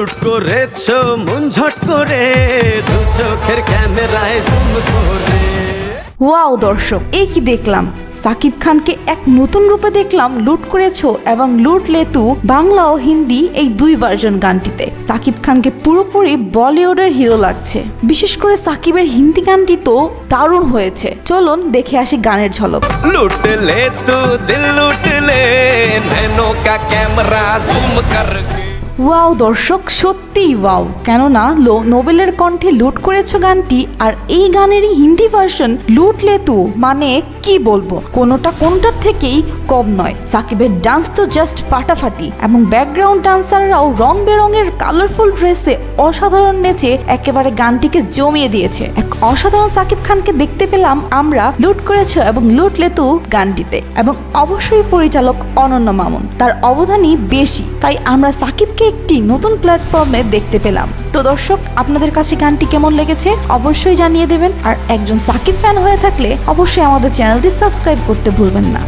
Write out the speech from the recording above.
Shoot করেছ মন ঝট করে দু চোখের ক্যামেরায় জুম করে। ওয়াও দর্শক এই কি দেখলাম? সাকিব খানকে এক নতুন রূপে দেখলাম লুট করেছ এবং লুট লেতু বাংলা ও হিন্দি এই দুই ভার্জন গানটিতে। সাকিব খানকে পুরোপুরি বলিউডের হিরো লাগছে। বিশেষ করে সাকিবের হিন্দি গানটি তো দারুণ হয়েছে। চলুন দেখে আসি গানের ঝলক। লুট তু দিল লুট ক্যামেরা জুম করকে ওয়াও, দর্শক, সত্যিই ওয়াও। কেননা নোবেলের কণ্ঠে লুট করেছ গানটি, আর এই গানেরই হিন্দি ভার্সন লুট লেতু মানে কি বলব? কোনোটা কোনটার থেকেই কম নয়। সাকিবের ডান্স তো জাস্ট ফাটাফাটি, এবং ব্যাকগ্রাউন্ড ডান্সাররাও রং বেরঙের কালারফুল ড্রেসে অসাধারণ নেচে একেবারে গানটিকে জমিয়ে দিয়েছে। এক অসাধারণ সাকিব খানকে দেখতে পেলাম আমরা লুট করেছ এবং লুট লেতু গানটিতে, এবং অবশ্যই পরিচালক অনন্য মামুন। তার অবদানই বেশি। তাই আমরা সাকিবকে একটি নতুন প্ল্যাটফর্মে দেখতে পেলাম। তো দর্শক, আপনাদের কাছে গানটি কেমন লেগেছে অবশ্যই জানিয়ে দেবেন। আর একজন সাকিব ফ্যান হয়ে থাকলে অবশ্যই আমাদের চ্যানেলটি সাবস্ক্রাইব করতে ভুলবেন না।